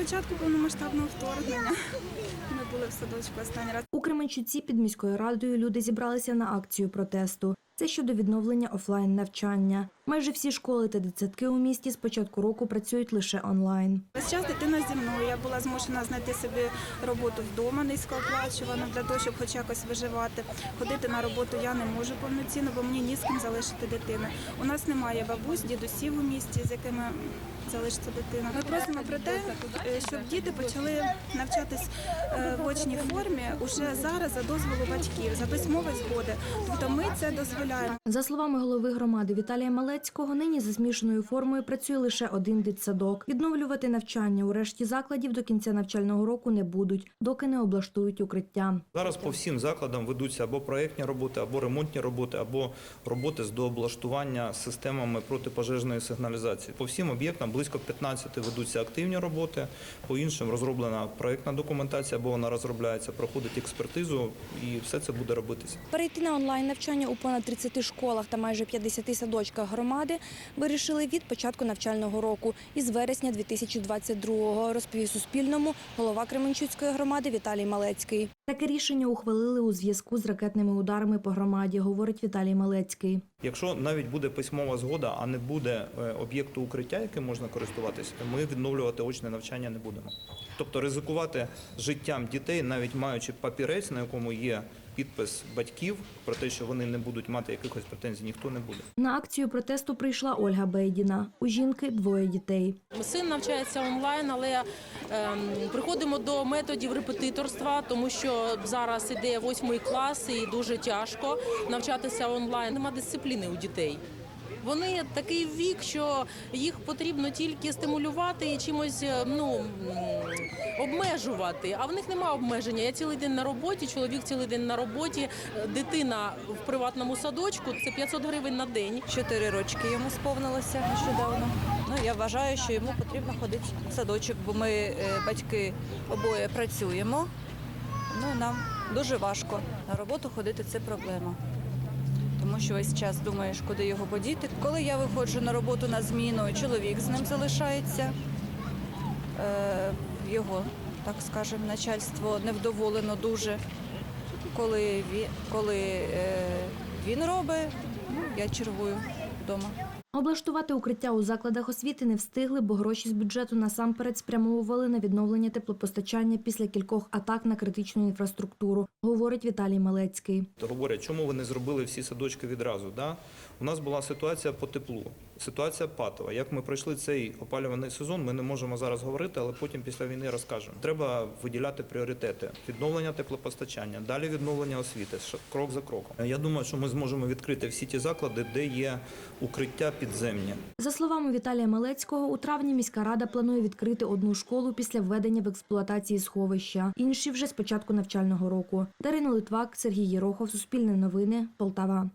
початку повномасштабного вторгнення. Ми були в садочку останній раз. У Кременчуці під міською радою люди зібралися на акцію протесту. Це щодо відновлення офлайн навчання. Майже всі школи та дитсадки у місті з початку року працюють лише онлайн. Весь час дитина зі мною. Я була змушена знайти собі роботу вдома низькооплачувану для того, щоб хоч якось виживати. Ходити на роботу я не можу повноцінно, бо мені ні з ким залишити дитину. У нас немає бабусь, дідусів у місті, з якими залишиться дитина. Ми просимо про те, е, щоб діти почали навчатись е, в очній формі уже зараз за дозволу батьків, за письмової згоди. Тобто ми це дозволяємо. За словами голови громади Віталія Малецького, нині за змішаною формою працює лише один дитсадок. Відновлювати навчання у решті закладів до кінця навчального року не будуть, доки не облаштують укриття. Зараз по всім закладам ведуться або проєктні роботи, або ремонтні роботи, або роботи з дооблаштування системами протипожежної сигналізації. По всім об'єктам близько 15 ведуться активні роботи, по іншим розроблена проєктна документація, або вона розробляється, проходить експертизу, і все це буде робитися. Перейти на онлайн навчання у понад 30 школах та майже 50 садочках громади вирішили від початку навчального року із вересня 2022-го, розповів Суспільному голова Кременчуцької громади Віталій Малецький. Таке рішення ухвалили у зв'язку з ракетними ударами по громаді, говорить Віталій Малецький. Якщо навіть буде письмова згода, а не буде е, об'єкту укриття, яким можна користуватися, ми відновлювати очне навчання не будемо. Тобто ризикувати життям дітей, навіть маючи папірець, на якому є підпис батьків про те, що вони не будуть мати якихось претензій, ніхто не буде. На акцію протесту прийшла Ольга Бейдіна. У жінки двоє дітей. Син навчається онлайн, але ем, приходимо до методів репетиторства, тому що зараз іде восьмий клас і дуже тяжко навчатися онлайн. Нема дисципліни у дітей. Вони такий вік, що їх потрібно тільки стимулювати і чимось е, ну обмежувати. А в них нема обмеження. Я цілий день на роботі, чоловік цілий день на роботі, е, дитина в приватному садочку. Це 500 гривень на день. Чотири рочки йому сповнилося нещодавно. Ну я вважаю, що йому потрібно ходити в садочок, бо ми е, батьки обоє працюємо. Ну нам дуже важко на роботу ходити. Це проблема. Тому що весь час думаєш, куди його подіти. Коли я виходжу на роботу на зміну, чоловік з ним залишається. Е, його, так скажемо, начальство невдоволено дуже. Коли він, коли е, він робить, я чергую вдома. Облаштувати укриття у закладах освіти не встигли, бо гроші з бюджету насамперед спрямовували на відновлення теплопостачання після кількох атак на критичну інфраструктуру, говорить Віталій Малецький. Говорять, чому ви не зробили всі садочки відразу? Да? У нас була ситуація по теплу, ситуація патова. Як ми пройшли цей опалюваний сезон, ми не можемо зараз говорити, але потім після війни розкажемо. Треба виділяти пріоритети: відновлення теплопостачання, далі відновлення освіти, крок за кроком. Я думаю, що ми зможемо відкрити всі ті заклади, де є укриття підземні. За словами Віталія Малецького, у травні міська рада планує відкрити одну школу після введення в експлуатації сховища, інші вже з початку навчального року. Дарина Литвак, Сергій Єрохов, Суспільне новини, Полтава.